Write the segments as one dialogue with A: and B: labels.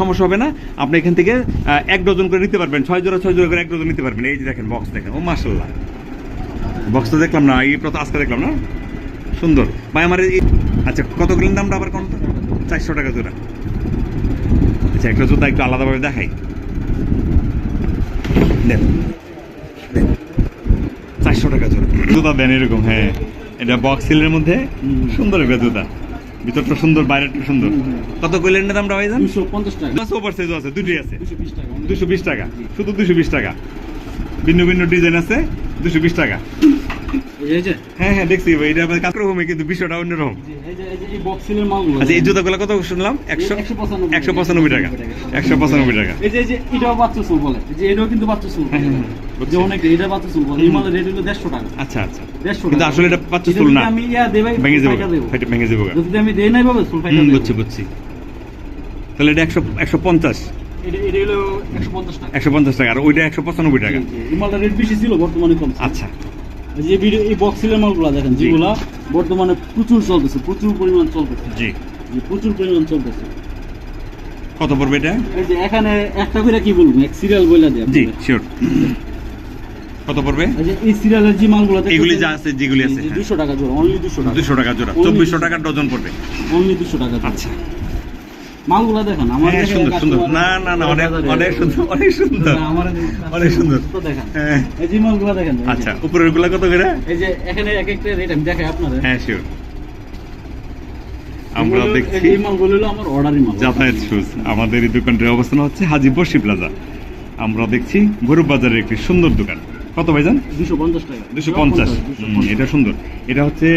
A: সমস্যা হবে না। আপনি এখান থেকে এক ডজন করে নিতে পারবেন। ছয় জোড়া ছয় জোড়া করে এক ডজন নিতে পারবেন। এই যে দেখেন বক্স দেখেন। ও মাসাল্লাহ বক্স তো দেখলাম না, এই প্রথম আজকে দেখলাম না? সুন্দর। ভাই, আমার আচ্ছা কত গেলেন দামটা আবার কোন চারশো টাকা জোড়া। আচ্ছা একটা জুতা একটু আলাদাভাবে দেখাই। দেন। চারশো টাকা জোড়া। জুতা দেন এরকম হ্যাঁ। এটা বক্স সিলের মধ্যে, সুন্দর একটা জুতা। ভিতরটা সুন্দর বাইরেটা সুন্দর। কত কইলেন না দামটা ভাই জান
B: দুশো পঞ্চাশ টাকা।
A: সুপার সাইজ আছে দুটোই আছে।
B: দুশো বিশ টাকা
A: দুশো বিশ টাকা শুধু দুশো বিশ টাকা। ভিন্ন ভিন্ন ডিজাইন আছে দুশো বিশ টাকা।
B: এই যে
A: হ্যাঁ হ্যাঁ দেখছি এটা আমাদের কিন্তু বিষয়টা অন্যরকম। আচ্ছা এই জুতাগুলো কত শুনলাম? একশো?
B: একশো পঁচানব্বই
A: টাকা। একশো পঁচানব্বই টাকা।
B: এই যে এটাও বাচ্চা চুল বলে। যে এটাও কিন্তু বাচ্চা চুল।
A: হ্যাঁ, হ্যাঁ, বুঝছি।
B: যে অনেক এটা বাচ্চা চুল বলে এই রেট হলো দেড়শো টাকা।
A: আচ্ছা আচ্ছা।
B: দেড়শো টাকা।
A: আসলে এটা বাচ্চা চুল না।
B: আমি ইয়া দেবাই
A: ভেঙে যাব।
B: ফাইটা দেবো।
A: ফেটে ভেঙে যাব
B: যদি আমি দেই নাই পাবো চুল ফাইটা
A: বুঝছি বুঝছি। তাহলে এটা একশো একশো পঞ্চাশ।
B: একশো পঞ্চাশ টাকা।
A: আর ওইটা একশো পঁচানব্বই টাকা।
B: রেট বেশি ছিল বর্তমানে কম
A: আচ্ছা।
B: যে ভিডিও এই বক্সিলের মালগুলো দেখেন। যেগুলা বর্তমানে প্রচুর চলতেছে প্রচুর পরিমাণ চলতেছে।
A: জি।
B: প্রচুর পরিমাণ চলতেছে।
A: কত পড়বে এটা?
B: এই যে এখানে একটা করে কি বলব এক সিরিয়াল বইলা দেয়
A: জি শিওর কত পড়বে?
B: এই সিরিয়ালের যে মালগুলো
A: এগুলি যা আছে যেগুলি আছে হ্যাঁ।
B: দুশো টাকা জোড়া অনলি দুশো টাকা।
A: দুশো টাকা জোড়া
B: Only
A: চব্বিশশো টাকার ডজন পড়বে।
B: অনলি দুশো টাকা জোড়া।
A: আচ্ছা।
B: মালগুলো দেখেন আমার
A: হ্যাঁ সুন্দর সুন্দর। না না না অনেক অনেক সুন্দর অনেক সুন্দর।
B: আমার
A: অনেক সুন্দর।
B: তো দেখেন।
A: হ্যাঁ।
B: এই যে মালগুলো দেখেন
A: আচ্ছা উপরেরগুলা কত করে?
B: এই যে এখানে এক একটা রেট আমি দেখাই আপনাদের।
A: হ্যাঁ শিওর আমরা দেখছি।
B: এই মালগুলো হলো আমার অর্ডারি মাল।
A: যাতায়াত শুজ আমাদের এই দোকানটির অবস্থান হচ্ছে হাজি বসি প্লাজা আমরা দেখছি ভৈরব বাজারের একটি সুন্দর দোকান। কত ভাইজান?
B: দুশো পঞ্চাশ টাকা।
A: দুশো পঞ্চাশ। এটা সুন্দর। এটা হচ্ছে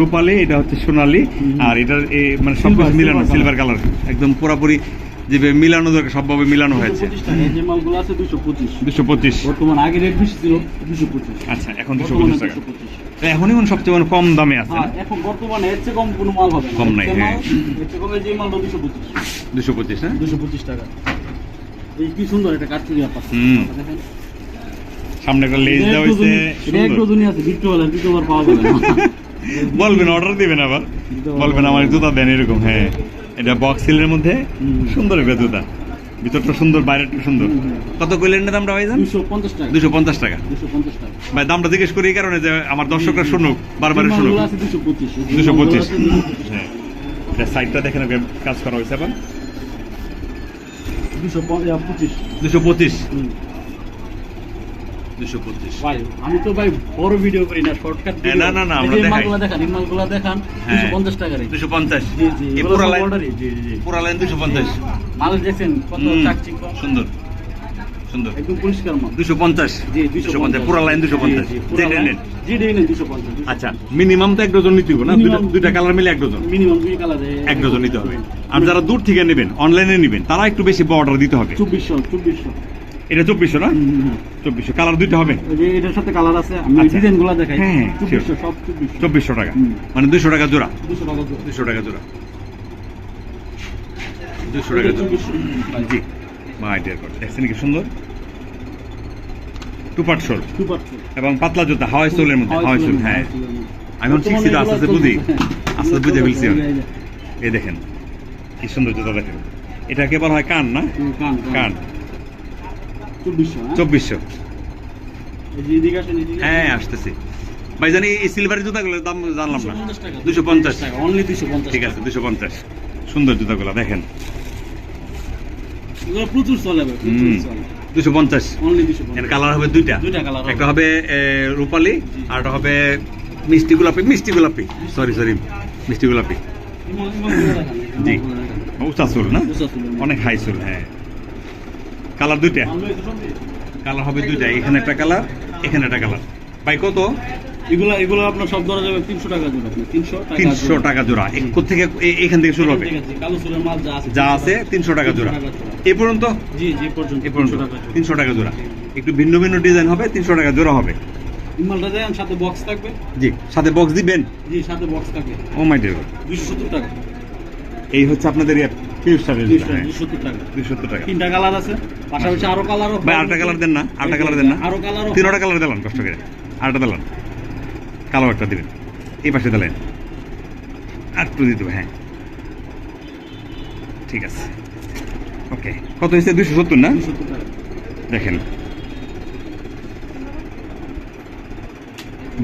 A: রূপালি এটা হচ্ছে সোনালি আর এটার মানে সব মিলানো সিলভার কালার একদম পুরাপুরি যেভাবে মিলানো দরকার সবভাবে মিলানো হয়েছে।
B: যে মালগুলো আছে দুশো পঁচিশ।
A: দুশো পঁচিশ।
B: বর্তমান আগে রেট বেশি ছিল দুশো পঁচিশ।
A: আচ্ছা এখন দুশো পঁচিশ টাকা। এখনই মানে সবচেয়ে মানে কম দামে আছে
B: হ্যাঁ এখন বর্তমানে এর চেয়ে কম কোনো মাল হবে
A: কম নাই, হ্যাঁ।
B: এর চেয়ে কমে যে মালটা দুশো পঁচিশ।
A: দুশো পঁচিশ হ্যাঁ?
B: দুশো পঁচিশ টাকা। এই কি সুন্দর একটা কাঠচুরি আপা
A: হুম। সামনে একটা লেজ দেওয়া হয়েছে বলবেন অর্ডার দিবেন আবার। বলবেন আমার জুতা দেন এরকম হ্যাঁ। এটা বক্স সিলের মধ্যে সুন্দর একটা জুতা। ভিতরটা সুন্দর বাইরেটা সুন্দর। কত কইলেন না দামটা
B: পঞ্চাশ টাকা।
A: দুশো পঞ্চাশ টাকা। ভাই দামটা জিজ্ঞেস করি এই কারণে যে আমার দর্শকরা শুনুক বারবার শুনুক।
B: দুশো পঁচিশ। এই
A: দুশো
B: মালগুলো
A: পঁচিশ
B: আছে 225
A: হ্যাঁ। এটা সাইডটা দেখেন কাজ করা হয়েছে আবার
B: দুশো পঁচিশ।
A: দুশো পঁচিশ। দুশো পঁচিশ।
B: ভাই আমি তো ভাই বড় ভিডিও করি না শর্টকাট
A: না, না, না, আমরা
B: মালগুলো দেখান এই মালগুলো দেখান। দুশো পঞ্চাশ টাকা
A: দুশো পঞ্চাশ।
B: জি জি
A: পুরা লাইন
B: জি জি জি।
A: পুরা লাইন দুশো পঞ্চাশ।
B: মাল দেখছেন কত চাকচিক্য।
A: সুন্দর সুন্দর।
B: একদম পরিষ্কার মাল।
A: দুশো পঞ্চাশ।
B: জি
A: দুশো পঞ্চাশ। পুরা লাইন দুশো পঞ্চাশ।
B: জি ডি দুশো পঞ্চাশ
A: আচ্ছা মিনিমাম তো এক ডজন নিতে হবে না? দুইটা কালার মিলে এক ডজন
B: মিনিমাম দুই কালারে
A: এক ডজন নিতে হবে। আর যারা দূর থেকে নেবেন অনলাইনে নেবেন তারা একটু বেশি অর্ডার দিতে হবে।
B: চব্বিশশো চব্বিশশো।
A: এটা চব্বিশশো না? চব্বিশশো। কালার দুইটা হবে?
B: এটার সাথে কালার আছে আমি
A: আচ্ছা।
B: দেখাই।
A: হ্যাঁ, হ্যাঁ,
B: সব চব্বিশশো।
A: টাকা। মানে দুশো টাকা জোড়া?
B: দুশো টাকা।
A: দুশো টাকা জোড়া। দুশো টাকা জোড়া। জি। মা আইডিয়ার কর। দেখছেন কি সুন্দর? টুপাট শোল। এবং পাতলা জুতা হাওয়াই সোলের মধ্যে হাওয়াই সোল হ্যাঁ। আমি এখন শিখছি আস্তে আস্তে বুঝি। আস্তে আস্তে বুঝে ফেলছি এই দেখেন কি সুন্দর জুতা দেখেন। এটাকে বলা হয় কান না? কান।
B: চব্বিশশো হ্যাঁ?
A: হ্যাঁ
B: আসেন।
A: আসতেছি। ভাই জানি এই সিলভারের জুতাগুলোর দাম জানলাম না। দুশো পঞ্চাশ
B: অনলি দুশো পঞ্চাশ।
A: ঠিক আছে দুশো পঞ্চাশ। সুন্দর জুতাগুলো দেখেন।
B: প্রচুর চলে ভাই প্রচুর
A: হুম।
B: চলে।
A: দুশো পঞ্চাশ। এর কালার হবে দুইটা। একটা হবে রূপালি আর একটা হবে মিষ্টি গোলাপি মিষ্টি গোলাপি। সরি সরি মিষ্টি গোলাপি। জি। উঁচা চুল না? অনেক হাই চুল হ্যাঁ। কালার দুইটা। কালার হবে দুইটা। এখানে একটা কালার এখানে একটা কালার। ভাই কত?
B: এগুলো এগুলো আপনার সব ধরা যাবে তিনশো টাকা জোড়া। তিনশো টাকা
A: তিনশো। টাকা জোড়া। এ- এখান থেকে শুরু হবে?
B: ঠিক আছে, কালো চুলের মাল যা আছে
A: যা আছে তিনশো টাকা জোড়া। এ পর্যন্ত?
B: জি জি পর্যন্ত।
A: এ পর্যন্ত।
B: 300 টাকা জোড়া।
A: তিনশো টাকা জোড়া। একটু ভিন্ন ভিন্ন ডিজাইন হবে তিনশো টাকা জোড়া হবে।
B: এই মালটা দেন সাথে বক্স থাকবে?
A: জি সাথে বক্স দিবেন?
B: জি সাথে বক্স থাকবে।
A: ও মাই ডিয়ার
B: দুইশো সত্তর টাকা।
A: এই হচ্ছে আপনাদের পিউর দুশো টাকা।
B: তিনটা কালার আছে পাশাপাশি আরও কালারও
A: ভাই আরেকটা কালার দেন না আরেকটা কালার দেন না।
B: আরও কালারও
A: তিনটা কালার দিলাম কষ্ট করে। আরেকটা দিলাম। কালো একটা দিবেন। এই পাশে দিলেন। আর দিয়ে দিতে হ্যাঁ। ঠিক আছে। ওকে। কত হয়েছে? দুশো সত্তর না? দেখেন।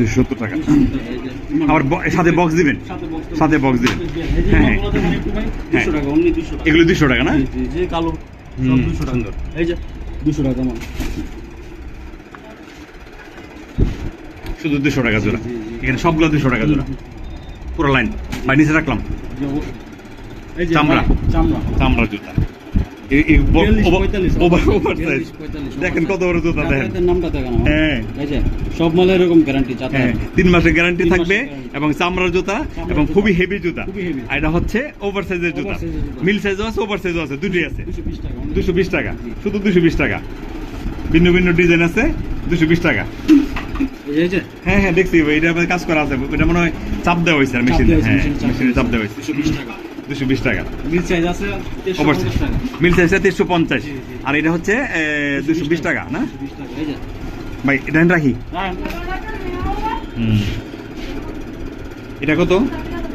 A: দুশো সত্তর টাকা। আবার সাথে বক্স দিবেন? সাথে box দিবেন। হ্যাঁ, হ্যাঁ। এগুলো দুশো টাকা না?
B: কালো।
A: সুন্দর।
B: এই যে দুশো টাকা
A: শুধু দুশো টাকা জোড়া। এখানে সবগুলো দুশো টাকা জোড়া। পুরো লাইন বা নিচে রাখলাম।
B: এই
A: চামড়া।
B: চামড়া।
A: চামড়া জুতা। দেখেন কত বড় জুতা দেখেন।
B: নামটা দেখেন
A: হ্যাঁ।
B: সব মালে এরকম গ্যারান্টি
A: হ্যাঁ তিন মাসের গ্যারান্টি থাকবে এবং চামড়ার জুতা এবং খুবই হেভি জুতা।
B: খুবই heavy।
A: আর এটা হচ্ছে ওভার সাইজের জুতা। মিল সাইজও আছে ওভার সাইজও আছে দুটোই আছে।
B: 220 টাকা only।
A: দুশো বিশ টাকা। শুধু দুশো বিশ টাকা। ভিন্ন ভিন্ন ডিজাইন আছে দুশো বিশ টাকা। হ্যাঁ হ্যাঁ দেখছি এটা কাজ করা আছে। এটা মনে হয় চাপ দেওয়া হয়েছে মেশিনে হ্যাঁ মেশিনে চাপ দেওয়া হয়েছে।
B: 220 টাকা।
A: দুশো বিশ টাকা।
B: মিল সাইজ আছে 350
A: মিল সাইজটা তিনশো পঞ্চাশ। আর এটা হচ্ছে দুশো বিশ টাকা না?
B: 220 টাকা এই যে।
A: ভাই এটা রাখি।
B: হ্যাঁ।
A: এটা কত?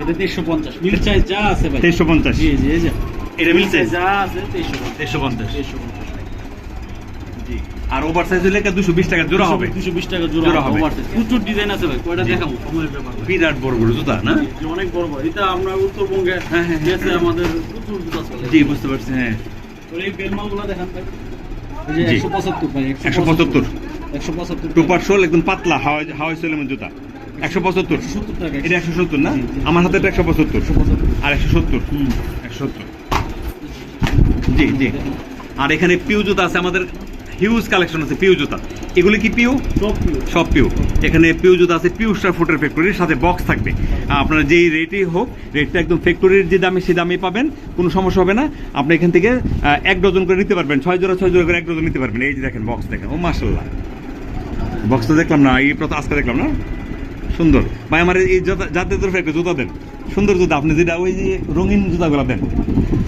B: এটা 350 মিল সাইজ যা আছে ভাই।
A: তেইশশো পঞ্চাশ।
B: জি জি
A: এটা মিল সাইজ
B: যা আছে
A: তিনশো পঞ্চাশ।
B: 350
A: জি আর ওভার সাইজ হলে দুশো বিশ টাকা জোড়া হবে?
B: 220 টাকা জোড়া হবে প্রচুর ডিজাইন আছে ভাই কয়টা দেখাবো?
A: বিরাট বড় বড় জুতা না?
B: অনেক বড় বড়। এটা আমরা উত্তরবঙ্গে
A: হ্যাঁ, হ্যাঁ,
B: গেছে আমাদের প্রচুর জুতা চলে
A: জি বুঝতে পারছি হ্যাঁ।
B: তো এই বেলমালগুলো দেখান ভাই। এই যে 175 ভাই
A: 175
B: 175
A: টুপার শোল একদম পাতলা হাওয়াই হাওয়াই সোলেমের জুতা। একশো পঁচাত্তর।
B: টাকা
A: এটা একশো সত্তর না। আমার হাতে একশো পঁচাত্তর। আর একশো সত্তর। একশো সত্তর। জি জি। আর এখানে পিউ জুতা আছে আমাদের হিউজ কালেকশন আছে পিউ জুতা। এগুলি কি পিউ
B: সব
A: পিউ এখানে পিউ জুতা আছে পিউ স্টার ফুটের ফ্যাক্টরির সাথে বক্স থাকবে। আপনার যেই রেটই হোক রেটটা একদম ফ্যাক্টরির যে দামে সেই দামে পাবেন কোনো সমস্যা হবে না। আপনি এখান থেকে এক ডজন করে নিতে পারবেন ছয় জোড়া ছয় জোড়া করে এক ডজন নিতে পারবেন। এই যে দেখেন বক্স দেখেন। ও মাসাল্লাহ বক্স তো দেখলাম না এই প্রথম আজকে দেখলাম না? সুন্দর। ভাই আমার এই জুতা জাতীয় তরফে একটা জুতা দেন। সুন্দর জুতা। আপনি যেটা ওই যে রঙিন জুতাগুলো দেন।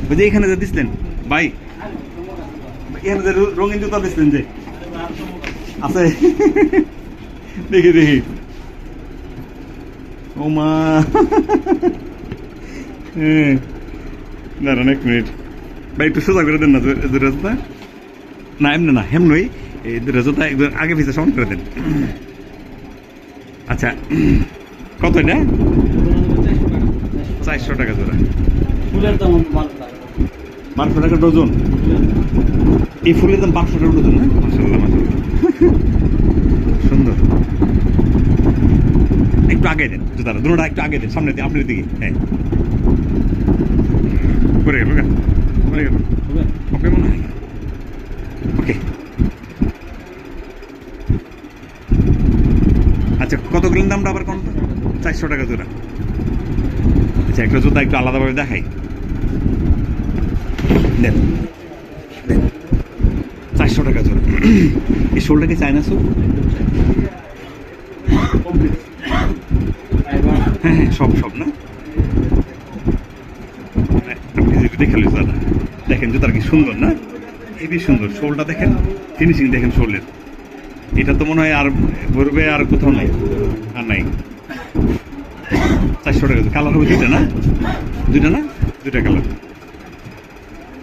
A: ওই যে এখানে যা দিচ্ছেন ভাই এখানে যে রঙিন জুতা দিচ্ছেন যে। আছে? দেখি দেখি। ও মা। হ্যাঁ। দাঁড়ান এক মিনিট। ভাই, একটু সোজা করে দেন না দু- দুটো জুতা। না, এমনি না, হেমনই। এই দুটো জুতা একদম আগে পিছিয়ে সমান করে দেন। আচ্ছা কত এটা? চারশো টাকা জোড়া।
B: ফুলের দাম
A: বারোশো টাকা ডজন। এই ফুলের দাম বারোশো টাকা ডজন না? মাসাল্লাহ মাসাল্লাহ সুন্দর। একটু আগে দেন জুতাটা দুটোটা একটু আগে দেন সামনে দিয়ে আপনার দিকে হ্যাঁ। করে গেল করে গেল। ওকে মনে হয় ওকে। আচ্ছা কতগুলোর দামটা আবার কোন? চারশো টাকা জোড়া। আচ্ছা একটা জুতা একটু আলাদাভাবে দেখাই। দেন। দেন। চারশো টাকা জোড়া এই শোলটা কি চায়না শোল?
B: কমপ্লিট
A: হ্যাঁ হ্যাঁ সব সব না? আপনি যে দেখে দেখেন জুতার কি সুন্দর না? হেবি সুন্দর শোলটা দেখেন, ফিনিশিং দেখেন শোলের। এটা তো মনে হয় আর ভরবে আর কোথাও নাই, আর নাই। চারশো টাকা, কালার হবে দুইটা না? দুইটা না? দুইটা কালার।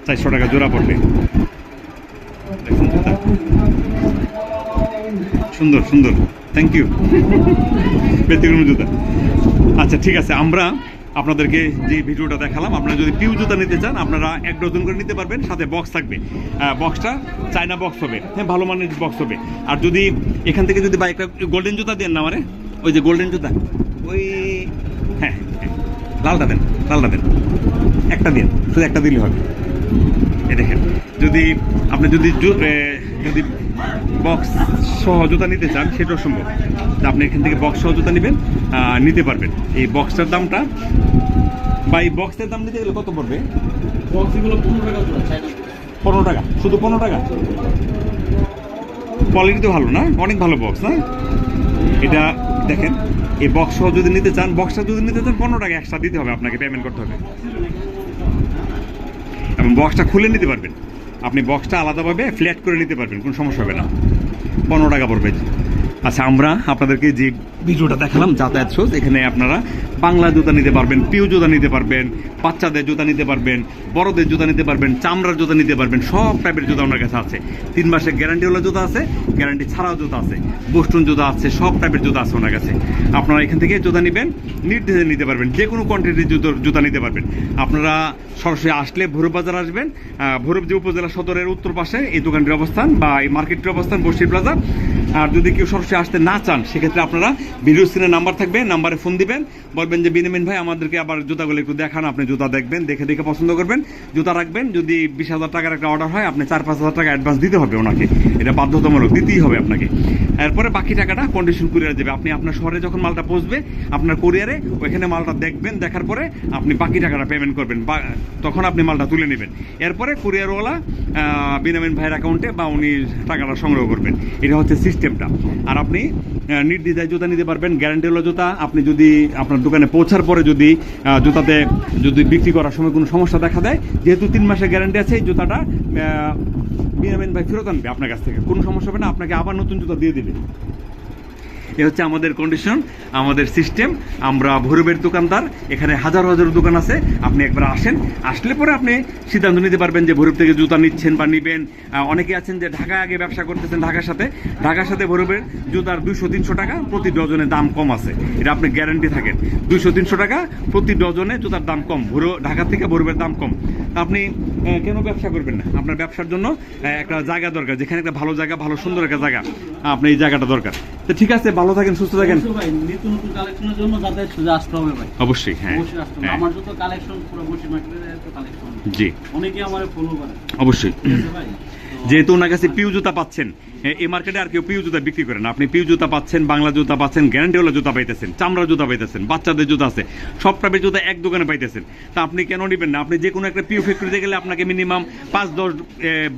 A: চারশো টাকা জোড়া পড়বে। দেখুন জুতা। সুন্দর সুন্দর। থ্যাংক ইউ ব্যতিক্রম জুতা। আচ্ছা ঠিক আছে আমরা আপনাদেরকে যে ভিডিওটা দেখালাম আপনারা যদি পিউ জুতা নিতে চান আপনারা এক ডজন করে নিতে পারবেন সাথে বক্স থাকবে। বক্সটা চায়না বক্স হবে। হ্যাঁ ভালো মানের বক্স হবে। আর যদি এখান থেকে যদি বা একটা গোল্ডেন জুতা দেন না আমারে? ওই যে গোল্ডেন জুতা। ওই হ্যাঁ হ্যাঁ, লালটা দেন লালটা দেন। একটা দিন শুধু একটা দিলে হবে। এই দেখেন যদি আপনি যদি যদি বক্স সহ জুতা নিতে চান সেটাও সম্ভব। তা আপনি এখান থেকে বক্স সহ জুতা নেবেন নিতে পারবেন। এই বক্সটার দামটা বা এই বক্সের দাম নিতে গেলে কত পড়বে?
B: বক্সগুলো 15 টাকা
A: পনেরো টাকা শুধু পনেরো টাকা? কোয়ালিটি তো ভালো না অনেক ভালো বক্স না? এটা দেখেন এই বক্স যদি নিতে চান বক্সটা যদি নিতে চান পনেরো টাকা এক্সট্রা দিতে হবে আপনাকে পেমেন্ট করতে হবে। এবং বক্সটা খুলে নিতে পারবেন। আপনি বক্সটা আলাদাভাবে ফ্ল্যাট করে নিতে পারবেন, কোনো সমস্যা হবে না। পনেরো টাকা পড়বে। আচ্ছা আমরা আপনাদেরকে যে ভিডিওটা দেখালাম, যাতায়াত শোজ এখানে আপনারা বাংলা জুতা নিতে পারবেন, পিউ জুতা নিতে পারবেন, বাচ্চাদের জুতা নিতে পারবেন, বড়দের জুতা নিতে পারবেন, চামড়ার জুতা নিতে পারবেন, সব টাইপের জুতা ওনার কাছে আছে। তিন মাসের গ্যারান্টিওয়ালা জুতা আছে, গ্যারান্টি ছাড়াও জুতা আছে বোস্টন জুতা আছে, সব টাইপের জুতা আছে ওনার কাছে। আপনারা এখান থেকে জুতা নেবেন নির্দ্বিধায় নিতে পারবেন যে কোনো কোয়ান্টিটির জুতোর জুতা নিতে পারবেন। আপনারা সরাসরি আসলে ভৈরব বাজার আসবেন ভৈরব যে উপজেলা সদরের উত্তর পাশে এই দোকানটির অবস্থান বা এই মার্কেটটির অবস্থান বসির প্লাজা আর যদি কেউ সরাসরি আসতে না চান, সেক্ষেত্রে আপনারা ভিডিও স্ক্রিনে নাম্বার থাকবে নাম্বারে ফোন দিবেন। বলবেন যে, বিনিমিন ভাই, আমাদেরকে আবার জুতাগুলো একটু দেখান, আপনি জুতা দেখবেন, দেখে দেখে পছন্দ করবেন। জুতা রাখবেন, যদি বিশ হাজার টাকার একটা অর্ডার হয়, আপনি চার পাঁচ হাজার টাকা অ্যাডভান্স দিতে হবে ওনাকে। এটা বাধ্যতামূলক, দিতেই হবে আপনাকে। এরপরে বাকি টাকাটা কন্ডিশন কুরিয়ার দেবে। আপনি আপনার শহরে যখন মালটা পৌঁছবে, আপনার কুরিয়ারে ওইখানে মালটা দেখবেন, দেখার পরে আপনি বাকি টাকাটা পেমেন্ট করবেন। তখন আপনি মালটা তুলে নেবেন। এরপরে কুরিয়ারওয়ালা বিনামিন ভাইয়ের অ্যাকাউন্টে বা উনি টাকাটা সংগ্রহ করবেন। এটা হচ্ছে সিস্টেমটা আর আপনি নির্দিদায় জুতা নিতে পারবেন গ্যারান্টি গ্যারান্টিওয়ালা জুতা। আপনি যদি আপনার দোকানে পৌঁছার পরে যদি জুতাতে যদি বিক্রি করার সময় কোনো সমস্যা দেখা দেয়, যেহেতু তিন মাসের গ্যারান্টি আছে, এই জুতাটা বিনামিন ভাই ফেরত আনবে আপনার কাছ থেকে। কোনো সমস্যা হবে না, আপনাকে আবার নতুন জুতা দিয়ে দেবে। এ হচ্ছে আমাদের কন্ডিশন আমাদের সিস্টেম আমরা ভৈরবের দোকানদার, এখানে হাজার হাজার দোকান আছে। আপনি একবার আসেন। আসলে পরে আপনি সিদ্ধান্ত নিতে পারবেন যে ভৈরব থেকে জুতা নিচ্ছেন বা নিবেন। অনেকে আছেন যে ঢাকায় আগে ব্যবসা করতেছেন ঢাকার সাথে। ঢাকার সাথে ভৈরবের জুতার দুইশো, তিনশো টাকা প্রতি ডজনে দাম কম আছে। এটা আপনি গ্যারান্টি থাকেন। দুইশো, তিনশো টাকা প্রতি ডজনে জুতার দাম কম। ভৈরব, ঢাকা থেকে ভৈরবের দাম কম। আপনি কেন ব্যবসা করবেন না? আপনার ব্যবসার জন্য একটা জায়গা দরকার। যেখানে একটা ভালো জায়গা, ভালো সুন্দর একটা জায়গা। আপনি এই জায়গাটা দরকার। তো ঠিক আছে, ভালো থাকেন সুস্থ থাকেন।
B: অবশ্যই ভাই নিত্য নতুন কালেকশনের জন্য আসতে হবে ভাই।
A: অবশ্যই হ্যাঁ
B: অবশ্যই আসতে হবে।
A: হ্যাঁ,
B: আমার যত কালেকশন পুরো বসে মার্কেটের কালেকশন
A: জি।
B: অনেকে আমার ফলো করে।
A: অবশ্যই। যেহেতু ওনার কাছে পিউ জুতা পাচ্ছেন এই মার্কেটে আর কেউ পিউ জুতা বিক্রি করেন আপনি পিউ জুতা পাচ্ছেন, বাংলা জুতা পাচ্ছেন গ্যারান্টিওয়ালা জুতা পাইতেছেন চামড়া জুতা পাইতেছেন, বাচ্চাদের জুতা আছে, সব টাইপের জুতা এক দোকানে পাইতেছেন। তা আপনি কেন নেবেন না? আপনি যে কোনো একটা পিউ ফ্যাক্টরিতে গেলে আপনাকে মিনিমাম পাঁচ দশ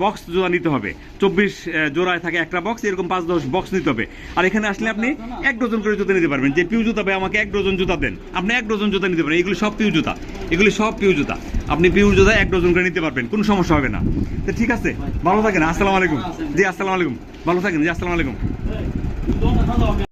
A: বক্স জুতা নিতে হবে। চব্বিশ জোড়ায় থাকে একটা বক্স এরকম পাঁচ দশ বক্স নিতে হবে। আর এখানে আসলে আপনি এক ডজন করে জুতা নিতে পারবেন। যে পিউ জুতা ভাই আমাকে এক ডজন জুতা দেন, আপনি এক ডজন জুতা নিতে পারেন এগুলি সব পিউ জুতা, এগুলি সব পিউ জুতা। আপনি পিউ জুতা এক ডজন করে নিতে পারবেন, কোনো সমস্যা হবে না। তো ঠিক আছে, ভালো থাকেন, আসসালামু আলাইকুম। জি, আসসালামু আলাইকুম। ভালো থাকেন জি আসসালামু আলাইকুম।